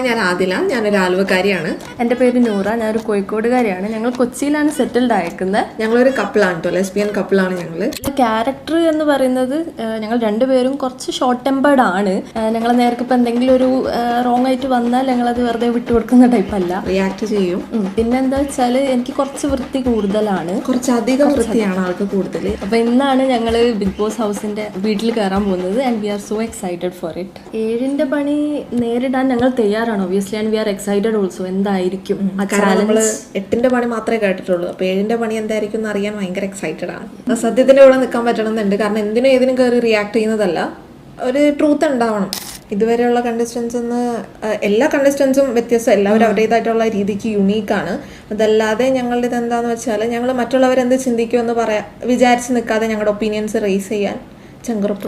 Hi ഞാൻ ആദില. ഞാനൊരു ആലുവക്കാരിയാണ്. എന്റെ പേര് നൂറ. ഞാനൊരു കോഴിക്കോടുകാരിയാണ്. ഞങ്ങൾ കൊച്ചിയിലാണ് സെറ്റിൽഡ് ആയിരിക്കുന്നത് ഞങ്ങളൊരു കപ്പിളാണ് കേട്ടോ ലെസ്ബിയൻ കപ്പിളാണ് ഞങ്ങൾ ക്യാരക്ടർ എന്ന് പറയുന്നത് ഞങ്ങൾ രണ്ടുപേരും കുറച്ച് ഷോർട്ട് ടെമ്പേർഡ് ആണ് ഞങ്ങൾ നേർക്ക് ഇപ്പം എന്തെങ്കിലും ഒരു റോങ് ആയിട്ട് വന്നാൽ ഞങ്ങൾ ഞങ്ങളത് വെറുതെ വിട്ടുകൊടുക്കുന്ന അല്ല. റിയാക്ട് ചെയ്യും. പിന്നെ എന്താ വെച്ചാൽ എനിക്ക് കുറച്ച് വൃത്തി കൂടുതലാണ്. കുറച്ചധികം വൃത്തിയാണ് ആൾക്ക് കൂടുതൽ അപ്പൊ ഇന്നാണ് ഞങ്ങൾ ബിഗ് ബോസ് ഹൗസിന്റെ വീട്ടിൽ കയറാൻ പോകുന്നത് and we are so excited for it ഏഴിന്റെ പണി നേരിടാൻ ഞങ്ങൾ തയ്യാറാണ്. Obviously and we are excited also എന്തായിരിക്കും? എട്ടിന്റെ പണി മാത്രമേ കേട്ടിട്ടുള്ളൂ. അപ്പൊ ഏഴിന്റെ പണി എന്തായിരിക്കും എന്ന് അറിയാൻ ഭയങ്കര എക്സൈറ്റഡ് ആണ്. സത്യത്തിന്റെ കൂടെ നിൽക്കാൻ പറ്റണമെന്നുണ്ട്. കാരണം എന്തിനും ഏതിനും കയറി റിയാക്ട് ചെയ്യുന്നതല്ല. ഒരു ട്രൂത്ത് ഉണ്ടാവണം. ഇതുവരെയുള്ള കണ്ടസ്റ്റൻസ് എന്ന് എല്ലാ കണ്ടസ്റ്റൻസും വ്യത്യസ്തം. എല്ലാവരും അവരുടേതായിട്ടുള്ള രീതിക്ക് യുണീക്കാണ് അതല്ലാതെ ഞങ്ങളുടെ ഇത് എന്താന്ന് വെച്ചാൽ ഞങ്ങൾ മറ്റുള്ളവരെന്ത് ചിന്തിക്കുമെന്ന് പറയാ വിചാരിച്ച് നിൽക്കാതെ ഞങ്ങളുടെ ഒപ്പീനിയൻസ് റേസ് ചെയ്യാൻ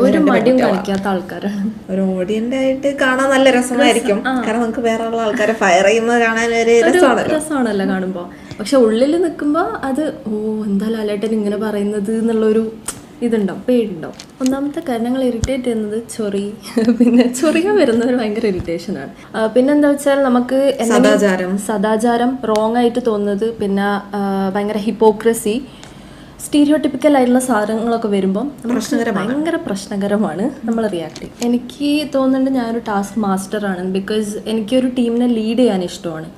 ഒരു മടിയും കാണിക്കാത്ത ആൾക്കാരാണ് ഒരു ഓഡിയന്റ് ആയിട്ട് കാണാൻ നല്ല രസമായിരിക്കും കാരണം നമുക്ക് വേറെ ഉള്ള ആൾക്കാരെ ഫയർ ചെയ്യുന്നത് കാണാൻ ഒരു രസമാണല്ലോ. രസമാണല്ലോ കാണുമ്പോൾ പക്ഷെ ഉള്ളിൽ നിൽക്കുമ്പോൾ അത് ഓ എന്താ ലാലേട്ടൻ ഇങ്ങനെ പറയുന്നത്? എന്നുള്ളൊരു ഇതുണ്ടോ പേടിണ്ടാവും ഒന്നാമത്തെ കാര്യം ഞങ്ങൾ ഇറിറ്റേറ്റ് ചെയ്യുന്നത് ചൊറി. പിന്നെ ചൊറിയ വരുന്നത് ഭയങ്കര ഇറിറ്റേഷൻ ആണ്. പിന്നെന്താ വെച്ചാൽ നമുക്ക് സദാചാരം. സദാചാരം റോങ് ആയിട്ട് തോന്നുന്നത് പിന്നെ ഭയങ്കര ഹിപ്പോക്രസി സ്റ്റീരിയോട്ടിപ്പിക്കൽ ആയിട്ടുള്ള സാധനങ്ങളൊക്കെ വരുമ്പോൾ ഭയങ്കര പ്രശ്നകരമാണ് നമ്മൾ റിയാക്ട് ചെയ്യും. എനിക്ക് തോന്നുന്നുണ്ട് ഞാനൊരു ടാസ്ക് മാസ്റ്റർ ആണ് ബിക്കോസ് എനിക്കൊരു ടീമിനെ ലീഡ് ചെയ്യാൻ ഇഷ്ടമാണ്.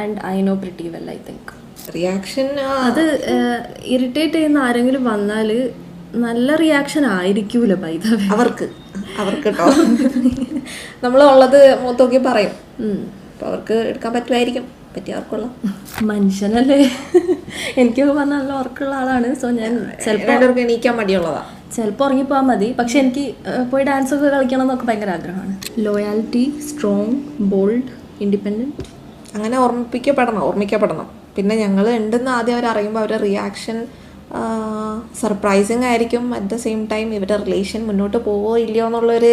And I know pretty well I think reaction അത് ഇറിറ്റേറ്റ് ചെയ്യുന്ന ആരെങ്കിലും വന്നാൽ നല്ല റിയാക്ഷൻ ആയിരിക്കൂല ബൈ ദ അവർക്ക്. അവർക്ക് കേട്ടോ ഉള്ളത് മൂത്തോക്കി പറയും. അവർക്ക് എടുക്കാൻ പറ്റുമായിരിക്കും. പറ്റിയവർക്കുള്ള മനുഷ്യനല്ലേ. എനിക്കൊക്കെ പറഞ്ഞാൽ നല്ല ഉറക്കമുള്ള ആളാണ്. സോ ഞാൻ ചിലപ്പോൾ എണീക്കാൻ മടിയുള്ളതാ. ചിലപ്പോൾ ഉറങ്ങിപ്പോകാൻ മതി. പക്ഷെ എനിക്ക് പോയി ഡാൻസ് ഒക്കെ കളിക്കണം എന്നൊക്കെ ഭയങ്കര ആഗ്രഹമാണ്. ലോയാലിറ്റി സ്ട്രോങ് ബോൾഡ് ഇൻഡിപെൻഡന്റ് അങ്ങനെ ഓർമ്മിപ്പിക്കപ്പെടണം ഓർമ്മിക്കപ്പെടണം. പിന്നെ ഞങ്ങൾ ഉണ്ടെന്ന് ആദ്യം അവർ അറിയുമ്പോൾ അവരുടെ റിയാക്ഷൻ സർപ്രൈസിങ് ആയിരിക്കും. അറ്റ് ദ സെയിം ടൈം ഇവരുടെ റിലേഷൻ മുന്നോട്ട് പോവോ ഇല്ലയോ എന്നുള്ളൊരു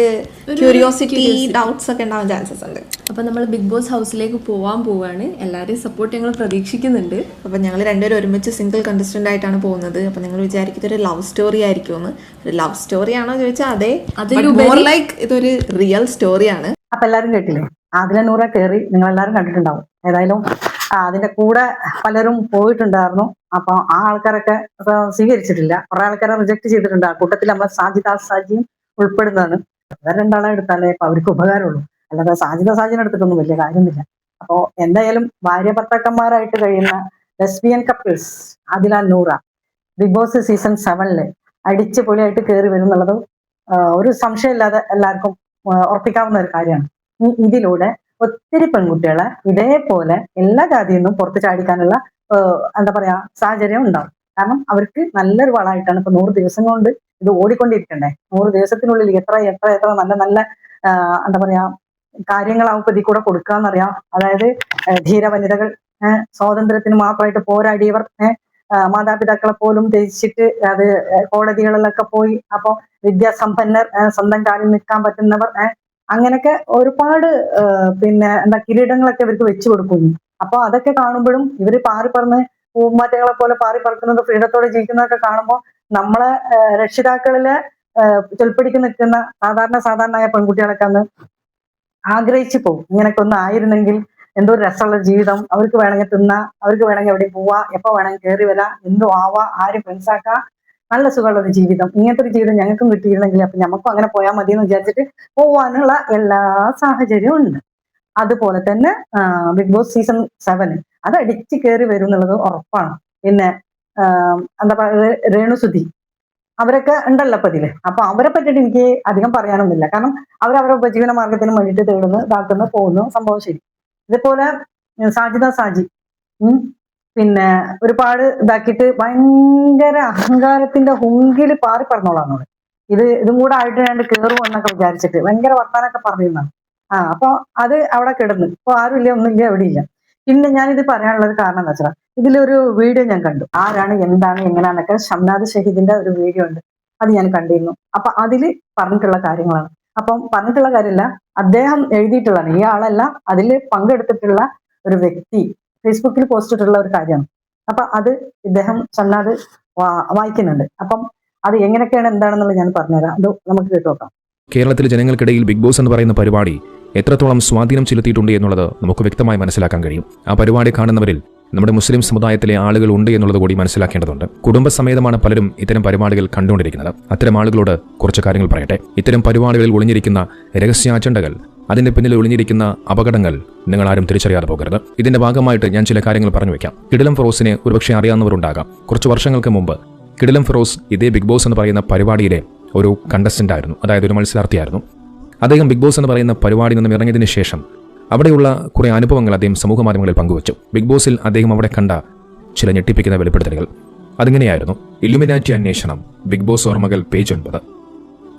ക്യൂരിയോസിറ്റി ഡൗട്ട്സ് ഒക്കെ ഉണ്ടാവാൻ ചാൻസസ് ഉണ്ട്. അപ്പോൾ നമ്മൾ ബിഗ് ബോസ് ഹൗസിലേക്ക് പോകാൻ പോവാണ്. എല്ലാവരും സപ്പോർട്ട് ഞങ്ങൾ പ്രതീക്ഷിക്കുന്നുണ്ട്. അപ്പം ഞങ്ങൾ രണ്ടുപേരും ഒരുമിച്ച് സിംഗിൾ കണ്ടസ്റ്റന്റ് ആയിട്ടാണ് പോകുന്നത്. അപ്പം നിങ്ങൾ വിചാരിക്കുന്നത് ഒരു ലവ് സ്റ്റോറി ആയിരിക്കുമെന്ന്. ഒരു ലവ് സ്റ്റോറി ആണോ ചോദിച്ചാൽ അതെ. മോർ ലൈക്ക് ഇതൊരു റിയൽ സ്റ്റോറിയാണ് അപ്പൊ എല്ലാവരും കേട്ടില്ലേ? ആദ്യം നൂറ കയറി നിങ്ങൾ എല്ലാവരും കണ്ടിട്ടുണ്ടാവും. ഏതായാലും അതിന്റെ കൂടെ പലരും പോയിട്ടുണ്ടായിരുന്നു. അപ്പൊ ആ ആൾക്കാരൊക്കെ സ്വീകരിച്ചിട്ടില്ല. കുറെ ആൾക്കാരെ റിജക്ട് ചെയ്തിട്ടുണ്ട്. ആ കൂട്ടത്തിൽ നമ്മളെ സാജിദ സാജിയും ഉൾപ്പെടുന്നതാണ്. വേറെ രണ്ടാളെ എടുത്താലേ ഇപ്പൊ അവർക്ക് ഉപകാരമുള്ളൂ. അല്ലാതെ സാജിദ സാജിനെ എടുത്തിട്ടൊന്നും വലിയ കാര്യമൊന്നുമില്ല. അപ്പോ എന്തായാലും ഭാര്യ ഭർത്താക്കന്മാരായിട്ട് കഴിയുന്ന lesbian couples Adila Noora Bigg Boss season സെവനിൽ അടിച്ച് പൊളിയായിട്ട് കയറി വരും എന്നുള്ളത് ഒരു സംശയമില്ലാതെ എല്ലാവർക്കും ഉറപ്പിക്കാവുന്ന ഒരു കാര്യമാണ്. ഇതിലൂടെ ഒത്തിരി പെൺകുട്ടികളെ ഇതേപോലെ എല്ലാ ജാതിയിൽ നിന്നും പുറത്ത് ചാടിക്കാനുള്ള എന്താ പറയാ സാഹചര്യം ഉണ്ടാവും. കാരണം അവർക്ക് നല്ലൊരു വളമായിട്ടാണ് ഇപ്പൊ നൂറ് ദിവസം കൊണ്ട് ഇത് ഓടിക്കൊണ്ടിരിക്കണ്ടേ? നൂറ് ദിവസത്തിനുള്ളിൽ എത്ര എത്ര എത്ര നല്ല നല്ല എന്താ പറയാ കാര്യങ്ങളാവും ഇപ്പൊ ഇതിൽ കൂടെ കൊടുക്കാന്നറിയാം. അതായത് ധീര വനിതകൾ സ്വാതന്ത്ര്യത്തിന് മാത്രമായിട്ട് പോരാടിയവർ മാതാപിതാക്കളെ പോലും ത്യജിച്ചിട്ട് അത് കോടതികളിലൊക്കെ പോയി. അപ്പൊ വിദ്യാസമ്പന്നർ സ്വന്തം കാലിൽ നിൽക്കാൻ പറ്റുന്നവർ ഏഹ് അങ്ങനെയൊക്കെ ഒരുപാട് പിന്നെ എന്താ കിരീടങ്ങളൊക്കെ ഇവർക്ക് വെച്ചു കൊടുക്കുന്നു. അപ്പൊ അതൊക്കെ കാണുമ്പോഴും ഇവർ പാറി പറന്ന് പൂമാറ്റങ്ങളെ പോലെ പാറി പറക്കുന്നത് ഫ്രീഡത്തോടെ ജീവിക്കുന്നതൊക്കെ കാണുമ്പോൾ നമ്മളെ രക്ഷിതാക്കളിൽ ചൊൽപ്പിടിക്ക് നിൽക്കുന്ന സാധാരണ സാധാരണയായ പെൺകുട്ടികളൊക്കെ അന്ന് ആഗ്രഹിച്ചു പോകും. ഇങ്ങനെയൊക്കെ ഒന്ന് ആയിരുന്നെങ്കിൽ എന്തോ ഒരു രസമുള്ള ജീവിതം അവർക്ക് വേണമെങ്കിൽ തിന്നാ അവർക്ക് വേണമെങ്കിൽ എവിടെ പോവാ എപ്പോ വേണമെങ്കിൽ കയറി വരാം എന്തോ ആവാ ആരും ഫ്രണ്ട്സാക്കാം നല്ല സുഖമുള്ള ഒരു ജീവിതം. ഇങ്ങനത്തെ ഒരു ജീവിതം ഞങ്ങൾക്കും കിട്ടിയിരുന്നെങ്കിൽ അപ്പൊ ഞമ്മക്കും അങ്ങനെ പോയാൽ മതി എന്ന് വിചാരിച്ചിട്ട് പോവാനുള്ള എല്ലാ സാഹചര്യവും ഉണ്ട്. അതുപോലെ തന്നെ ബിഗ് ബോസ് സീസൺ സെവൻ അത് അടിച്ചു കയറി വരും എന്നുള്ളത് ഉറപ്പാണ്. പിന്നെ എന്താ പറയുക രേണുസുതി. അവരൊക്കെ ഉണ്ടല്ലോ അപ്പൊ അപ്പൊ അവരെ പറ്റിയിട്ട് എനിക്ക് അധികം പറയാനൊന്നുമില്ല. കാരണം അവർ അവരവരുടെ ഉപജീവന മാർഗത്തിന് വേണ്ടിയിട്ട് തേടുന്നു ഇതാക്കുന്നു പോകുന്നു സംഭവം ശരി. ഇതുപോലെ സാജിത സാജി. പിന്നെ ഒരുപാട് ഇതാക്കിയിട്ട് ഭയങ്കര അഹങ്കാരത്തിന്റെ ഹുങ്കിൽ പാറി പറഞ്ഞോളാം ഇത് ഇതും കൂടെ ആയിട്ട് രണ്ട് കയറുമോ എന്നൊക്കെ വിചാരിച്ചിട്ട് ഭയങ്കര വർത്താനൊക്കെ പറഞ്ഞിരുന്നാണ് ആ അപ്പൊ അത് അവിടെ കിടന്ന്. ഇപ്പൊ ആരുമില്ല ഒന്നുമില്ല എവിടെയില്ല പിന്നെ ഞാനിത് പറയാനുള്ള ഒരു കാരണം എന്താ വെച്ചാൽ ഇതിലൊരു വീഡിയോ ഞാൻ കണ്ടു. ആരാണ് എന്താണ് എങ്ങനെയാണെന്നൊക്കെ ഷംനാദ് ഷഹീദിന്റെ ഒരു വീഡിയോ ഉണ്ട്. അത് ഞാൻ കണ്ടിരുന്നു. അപ്പൊ അതിൽ പറഞ്ഞിട്ടുള്ള കാര്യങ്ങളാണ്. അപ്പം പറഞ്ഞിട്ടുള്ള കാര്യമല്ല അദ്ദേഹം എഴുതിയിട്ടുള്ളതാണ്. ഈ ആളല്ല അതിൽ പങ്കെടുത്തിട്ടുള്ള ഒരു വ്യക്തി. ഫേസ്ബുക്കിൽ പോസ്റ്റ് ഇട്ടിട്ടുള്ള ഒരു കാര്യമാണ്. അപ്പൊ അത് ഇദ്ദേഹം ഷംനാദ് വായിക്കുന്നുണ്ട്. അപ്പം അത് എങ്ങനെയൊക്കെയാണ് എന്താണെന്നുള്ളത് ഞാൻ പറഞ്ഞുതരാം. അത് നമുക്ക് കേട്ടോക്കാം കേരളത്തിലെ ജനങ്ങൾക്കിടയിൽ ബിഗ് ബോസ് എന്ന് പറയുന്ന പരിപാടി എത്രത്തോളം സ്വാധീനം ചെലുത്തിയിട്ടുണ്ട് എന്നുള്ളത് നമുക്ക് വ്യക്തമായി മനസ്സിലാക്കാൻ കഴിയും. ആ പരിപാടി കാണുന്നവരിൽ നമ്മുടെ മുസ്ലിം സമുദായത്തിലെ ആളുകൾ ഉണ്ട് എന്നുള്ളത് കൂടി മനസ്സിലാക്കേണ്ടതുണ്ട്. കുടുംബസമേതമാണ് പലരും ഇത്തരം പരിപാടികൾ കണ്ടുകൊണ്ടിരിക്കുന്നത്. അത്തരം ആളുകളോട് കുറച്ച് കാര്യങ്ങൾ പറയട്ടെ. ഇത്തരം പരിപാടികളിൽ ഒളിഞ്ഞിരിക്കുന്ന രഹസ്യ അജണ്ടകൾ അതിന്റെ പിന്നിൽ ഒളിഞ്ഞിരിക്കുന്ന അപകടങ്ങൾ നിങ്ങൾ ആരും തിരിച്ചറിയാതെ പോകരുത്. ഇതിന്റെ ഭാഗമായിട്ട് ഞാൻ ചില കാര്യങ്ങൾ പറഞ്ഞു വെക്കാം. കിടിലം ഫിറോസിനെ ഒരുപക്ഷെ അറിയാവുന്നവരുണ്ടാകാം. കുറച്ച് വർഷങ്ങൾക്ക് മുമ്പ് കിടിലം ഫിറോസ് ഇതേ ബിഗ് ബോസ് എന്ന് പറയുന്ന പരിപാടിയിലെ ഒരു കണ്ടസ്റ്റന്റ് ആയിരുന്നു. അതായത് ഒരു മത്സരാർത്ഥിയായിരുന്നു. അദ്ദേഹം ബിഗ് ബോസ് എന്ന് പറയുന്ന പരിപാടിയിൽ നിന്നും ഇറങ്ങിയതിനു ശേഷം അവിടെയുള്ള കുറെ അനുഭവങ്ങൾ അദ്ദേഹം സമൂഹ മാധ്യമങ്ങളിൽ പങ്കുവച്ചു. ബിഗ് ബോസിൽ അദ്ദേഹം അവിടെ കണ്ട ചില ഞെട്ടിപ്പിക്കുന്ന വെളിപ്പെടുത്തലുകൾ. അതിങ്ങനെയായിരുന്നു. ഇലുമിനാറ്റി അന്വേഷണം ബിഗ് ബോസ് ഓർമ്മകൾ പേജ് ഒൻപത്.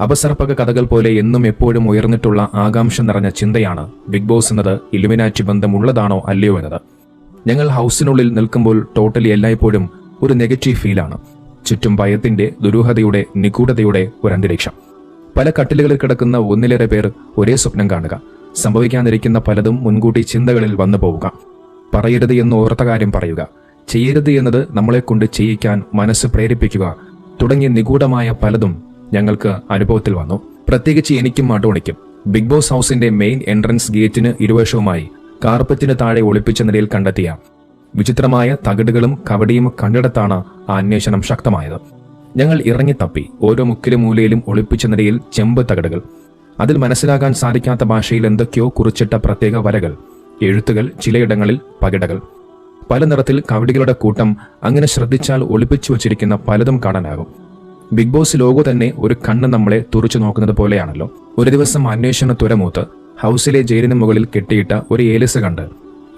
അപസർപ്പക കഥകൾ പോലെ എന്നും എപ്പോഴും ഉയർന്നിട്ടുള്ള ആകാംക്ഷ നിറഞ്ഞ ചിന്തയാണ് ബിഗ് ബോസ് എന്നത് ഇലുമിനാറ്റി ബന്ധമുള്ളതാണോ അല്ലയോ എന്നത്. ഞങ്ങൾ ഹൗസിനുള്ളിൽ നിൽക്കുമ്പോൾ ടോട്ടലി എല്ലായ്പ്പോഴും ഒരു നെഗറ്റീവ് ഫീലാണ്. ചുറ്റും ഭയത്തിന്റെ ദുരൂഹതയുടെ നിഗൂഢതയുടെ ഒരു അന്തരീക്ഷം. പല കട്ടിലുകളിൽ കിടക്കുന്ന ഒന്നിലേറെ പേർ ഒരേ സ്വപ്നം കാണുക. സംഭവിക്കാനിരിക്കുന്ന പലതും മുൻകൂട്ടി ചിന്തകളിൽ വന്നു പോവുക. പറയരുത് എന്ന് ഓർത്ത കാര്യം പറയുക. ചെയ്യരുത് എന്നത് നമ്മളെക്കൊണ്ട് ചെയ്യിക്കാൻ മനസ്സ് പ്രേരിപ്പിക്കുക. തുടങ്ങിയ നിഗൂഢമായ പലതും ഞങ്ങൾക്ക് അനുഭവത്തിൽ വന്നു. പ്രത്യേകിച്ച് എനിക്കും മാട്ടോണിക്കും ബിഗ് ബോസ് ഹൗസിന്റെ മെയിൻ എൻട്രൻസ് ഗേറ്റിന് ഇരുവശവുമായി കാർപ്പറ്റിന് താഴെ ഒളിപ്പിച്ച നിലയിൽ കണ്ടെത്തിയ വിചിത്രമായ തകിടുകളും കവടിയും കണ്ടിടത്താണ് ആ അന്വേഷണം ശക്തമായത്. ഞങ്ങൾ ഇറങ്ങി ഇറങ്ങിത്തപ്പി ഓരോ മുക്കിലും മൂലയിലും ഒളിപ്പിച്ച നിലയിൽ ചെമ്പ് തകിടുകൾ. അതിൽ മനസ്സിലാകാൻ സാധിക്കാത്ത ഭാഷയിൽ എന്തൊക്കെയോ കുറിച്ചിട്ട പ്രത്യേക വരകൾ എഴുത്തുകൾ ചിലയിടങ്ങളിൽ പകിടകൾ. പല നിറത്തിൽ കവടികളുടെ കൂട്ടം അങ്ങനെ ശ്രദ്ധിച്ചാൽ ഒളിപ്പിച്ചു വച്ചിരിക്കുന്ന പലതും കാണാനാകും. ബിഗ് ബോസ് ലോഗോ തന്നെ ഒരു കണ്ണ് നമ്മളെ തുറച്ചു നോക്കുന്നത് പോലെയാണല്ലോ. ഒരു ദിവസം അന്വേഷണ തുരമൂത്ത് ഹൗസിലെ ജയിലിന് മുകളിൽ കെട്ടിയിട്ട ഒരു ഏലസ് കണ്ട്.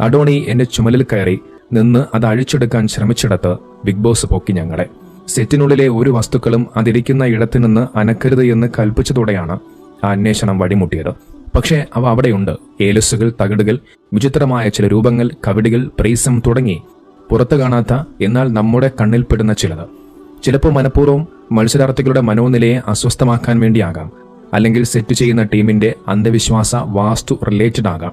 അഡോണി എന്റെ ചുമലിൽ കയറി നിന്ന് അത് അഴിച്ചെടുക്കാൻ ശ്രമിച്ചിടത്ത് ബിഗ് ബോസ് പൊക്കി ഞങ്ങളെ. സെറ്റിനുള്ളിലെ ഒരു വസ്തുക്കളും അതിരിക്കുന്ന ഇടത്തു നിന്ന് അനക്കരുത് എന്ന് കൽപ്പിച്ചതോടെയാണ് ആ അന്വേഷണം വഴിമുട്ടിയത്. പക്ഷേ അവ അവിടെയുണ്ട്. ഏലസുകൾ തകിടുകൾ വിചിത്രമായ ചില രൂപങ്ങൾ കവിടികൾ പ്രീസം തുടങ്ങി പുറത്തു കാണാത്ത എന്നാൽ നമ്മുടെ കണ്ണിൽപ്പെടുന്ന ചിലത്. ചിലപ്പോൾ മനഃപൂർവം മത്സരാർത്ഥികളുടെ മനോനിലയെ അസ്വസ്ഥമാക്കാൻ വേണ്ടിയാകാം. അല്ലെങ്കിൽ സെറ്റ് ചെയ്യുന്ന ടീമിന്റെ അന്ധവിശ്വാസ വാസ്തു റിലേറ്റഡ് ആകാം.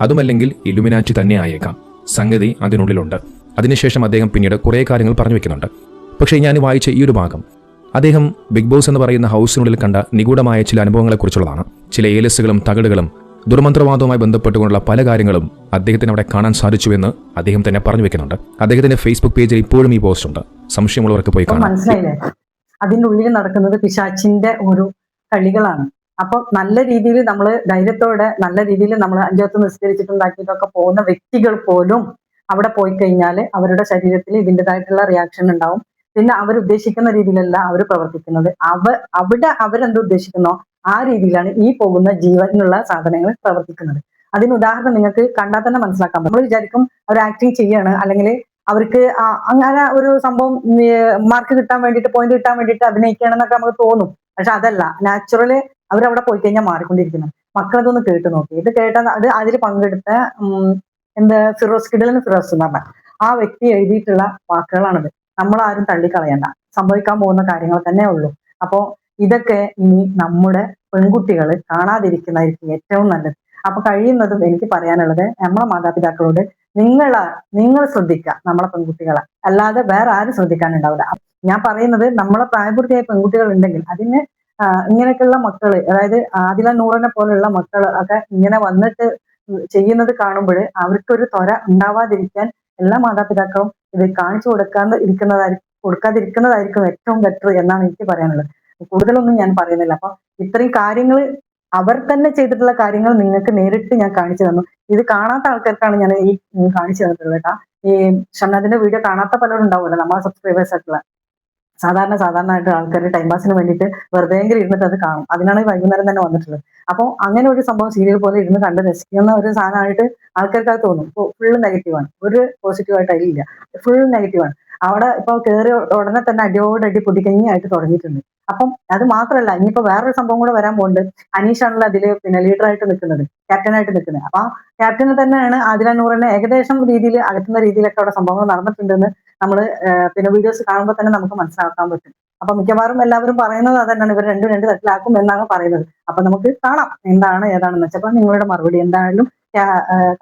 അതുമല്ലെങ്കിൽ ഇലുമിനാറ്റി തന്നെ ആയേക്കാം. സംഗതി അതിനുള്ളിലുണ്ട്. അതിനുശേഷം അദ്ദേഹം പിന്നീട് കുറേ കാര്യങ്ങൾ പറഞ്ഞു വെക്കുന്നുണ്ട്. പക്ഷേ ഞാൻ വായിച്ച ഈ ഒരു ഭാഗം. അദ്ദേഹം ബിഗ് ബോസ് എന്ന് പറയുന്ന ഹൗസിനുള്ളിൽ കണ്ട നിഗൂഢമായ ചില അനുഭവങ്ങളെക്കുറിച്ചുള്ളതാണ്. ചില ഏലസുകളും തകടുകളും ദുർമന്ത്രവാദവുമായി ബന്ധപ്പെട്ടുകൊണ്ടുള്ള പല കാര്യങ്ങളും അദ്ദേഹത്തിന് അവിടെ കാണാൻ സാധിച്ചുവെന്ന് അദ്ദേഹം തന്നെ പറഞ്ഞു വെക്കുന്നുണ്ട്. അദ്ദേഹത്തിന്റെ ഫേസ്ബുക്ക് പേജിൽ ഇപ്പോഴും ഈ പോസ്റ്റ് ഉണ്ട്. സംശയമുള്ളവർക്ക് പോയി കാണാം. ഉള്ളിൽ നടക്കുന്നത് പിശാച്ചിന്റെ ഒരു കളികളാണ്. അപ്പൊ നല്ല രീതിയിൽ നമ്മൾ ധൈര്യത്തോടെ നല്ല രീതിയിൽ നമ്മൾ അഞ്ചോത്ത് നിസ്കരിച്ചിട്ടുണ്ടാക്കിയിട്ടൊക്കെ പോകുന്ന വ്യക്തികൾ പോലും അവിടെ പോയി കഴിഞ്ഞാൽ അവരുടെ ശരീരത്തിൽ ഇതിന്റെതായിട്ടുള്ള റിയാക്ഷൻ ഉണ്ടാവും. പിന്നെ അവർ ഉദ്ദേശിക്കുന്ന രീതിയിലല്ല അവർ പ്രവർത്തിക്കുന്നത്. അവ അവിടെ അവരെന്ത് ഉദ്ദേശിക്കുന്നോ ആ രീതിയിലാണ് ഈ പോകുന്ന ജീവനുള്ള സാധനങ്ങൾ പ്രവർത്തിക്കുന്നത്. അതിന് ഉദാഹരണം നിങ്ങൾക്ക് കണ്ടാൽ തന്നെ മനസ്സിലാക്കാം നമ്മൾ വിചാരിക്കും അവർ ആക്ടിങ് ചെയ്യാണ് അല്ലെങ്കിൽ അവർക്ക് അങ്ങനെ ഒരു സംഭവം മാർക്ക് കിട്ടാൻ വേണ്ടിയിട്ട് പോയിന്റ് കിട്ടാൻ വേണ്ടിയിട്ട് അഭിനയിക്കുകയാണെന്നൊക്കെ നമുക്ക് തോന്നും. പക്ഷെ അതല്ല നാച്ചുറൽ അവരവിടെ പോയി കഴിഞ്ഞാൽ മാറിക്കൊണ്ടിരിക്കുന്നത് മക്കളതൊന്ന് കേട്ട് നോക്കി. ഇത് കേട്ട അത് അതിൽ പങ്കെടുത്ത എന്താ ഫിറോസ് കിടലിന് ഫിറോസ് എന്ന് പറഞ്ഞ ആ വ്യക്തി എഴുതിയിട്ടുള്ള വാക്കുകളാണത്. നമ്മൾ ആരും തള്ളിക്കളയണ്ട. സംഭവിക്കാൻ പോകുന്ന കാര്യങ്ങൾ തന്നെ ഉള്ളൂ. അപ്പോൾ ഇതൊക്കെ ഇനി നമ്മുടെ പെൺകുട്ടികൾ കാണാതിരിക്കുന്നതായിരിക്കും ഏറ്റവും നല്ലത്. അപ്പൊ കഴിയുന്നതും എനിക്ക് പറയാനുള്ളത് നമ്മളെ മാതാപിതാക്കളോട് നിങ്ങൾ നിങ്ങൾ ശ്രദ്ധിക്കുക നമ്മളെ പെൺകുട്ടികളെ. അല്ലാതെ വേറെ ആരും ശ്രദ്ധിക്കാനുണ്ടാവില്ല. ഞാൻ പറയുന്നത് നമ്മളെ പ്രായപൂർത്തിയായ പെൺകുട്ടികൾ ഉണ്ടെങ്കിൽ അതിന് ഇങ്ങനെയൊക്കെയുള്ള മക്കൾ അതായത് ആദില നൂറിനെ പോലെയുള്ള മക്കൾ ഒക്കെ ഇങ്ങനെ വന്നിട്ട് ചെയ്യുന്നത് കാണുമ്പോൾ അവർക്കൊരു ത്വര ഉണ്ടാവാതിരിക്കാൻ എല്ലാ മാതാപിതാക്കളും ഇത് കാണിച്ചു കൊടുക്കാതെ ഇരിക്കുന്നതായിരിക്കും കൊടുക്കാതിരിക്കുന്നതായിരിക്കും ഏറ്റവും ബെറ്റർ എന്നാണ് എനിക്ക് പറയാനുള്ളത്. കൂടുതലൊന്നും ഞാൻ പറയുന്നില്ല. അപ്പൊ ഇത്രയും കാര്യങ്ങൾ അവർ തന്നെ ചെയ്തിട്ടുള്ള കാര്യങ്ങൾ നിങ്ങൾക്ക് നേരിട്ട് ഞാൻ കാണിച്ചു തന്നു. ഇത് കാണാത്ത ആൾക്കാർക്കാണ് ഞാൻ ഈ കാണിച്ചു തന്നിട്ടുള്ളത് കേട്ടോ. ഈ ഷംനാഥിന്റെ വീഡിയോ കാണാത്ത പലരും ഉണ്ടാവുമല്ലോ നമ്മളെ സബ്സ്ക്രൈബേഴ്സ് ആയിട്ടുള്ള. സാധാരണ സാധാരണ ആയിട്ട് ആൾക്കാർ ടൈം പാസിന് വേണ്ടിയിട്ട് വെറുതെ എങ്കിലും ഇരുന്നിട്ട് അത് കാണും. അതിനാണ് വൈകുന്നേരം തന്നെ വന്നിട്ടുള്ളത്. അപ്പോൾ അങ്ങനെ ഒരു സംഭവം സീരിയൽ പോലെ ഇരുന്ന് കണ്ട് രസിക്കുന്ന ഒരു സാധനമായിട്ട് ആൾക്കാർക്ക് അത് തോന്നും. ഫുള്ള് നെഗറ്റീവാണ് ഒരു പോസിറ്റീവ് ആയിട്ട് അതിലില്ല. ഫുൾ നെഗറ്റീവാണ് അവിടെ ഇപ്പോൾ കയറി ഉടനെ തന്നെ അടിയോടടി പൊടിക്കഞ്ഞിയായിട്ട് തുടങ്ങിയിട്ടുണ്ട്. അപ്പം അത് മാത്രമല്ല ഇനിയിപ്പോ വേറൊരു സംഭവം കൂടെ വരാൻ പോകുന്നുണ്ട് അനീഷാണല്ലോ അതിൽ പിന്നെ ലീഡറായിട്ട് നിൽക്കുന്നത് ക്യാപ്റ്റനായിട്ട് നിൽക്കുന്നത്. അപ്പൊ ക്യാപ്റ്റനെ തന്നെയാണ് ആദില ഏകദേശം രീതിയിൽ അകറ്റുന്ന രീതിയിലൊക്കെ അവിടെ സംഭവങ്ങൾ നടന്നിട്ടുണ്ടെന്ന് നമ്മൾ പിന്നെ വീഡിയോസ് കാണുമ്പോൾ തന്നെ നമുക്ക് മനസ്സിലാക്കാൻ പറ്റും. അപ്പൊ മിക്കവാറും എല്ലാവരും പറയുന്നത് അതന്നെയാണ് ഇവർ രണ്ടും രണ്ട് തട്ടിലാക്കും എന്നാണ് പറയുന്നത്. അപ്പൊ നമുക്ക് കാണാം എന്താണ് ഏതാണെന്ന് വെച്ചപ്പോൾ നിങ്ങളുടെ മറുപടി എന്തായാലും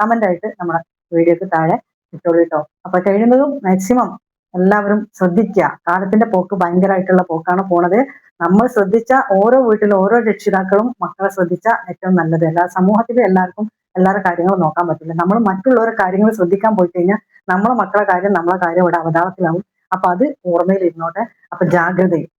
കമന്റ് ആയിട്ട് നമ്മുടെ വീഡിയോക്ക് താഴെ ഇട്ടോളൂ കേട്ടോ. അപ്പൊ കഴിയുന്നതും മാക്സിമം എല്ലാവരും ശ്രദ്ധിക്കുക കാലത്തിന്റെ പോക്ക് ഭയങ്കരമായിട്ടുള്ള പോക്കാണ് പോണത്. നമ്മൾ ശ്രദ്ധിച്ച ഓരോ വീട്ടിലും ഓരോ രക്ഷിതാക്കളും മക്കളെ ശ്രദ്ധിച്ച ഏറ്റവും നല്ലത്. എല്ലാ സമൂഹത്തിലും എല്ലാവർക്കും എല്ലാവരുടെ കാര്യങ്ങളും നോക്കാൻ പറ്റില്ല. നമ്മൾ മറ്റുള്ളവരുടെ കാര്യങ്ങൾ ശ്രദ്ധിക്കാൻ പോയി കഴിഞ്ഞാൽ നമ്മളെ മക്കളെ കാര്യം നമ്മളെ കാര്യം ഇവിടെ അവതാളത്തിലാവും. അപ്പൊ അത് ഓർമ്മയിൽ ഇരുന്നോട്ടെ അപ്പൊ ജാഗ്രതയും.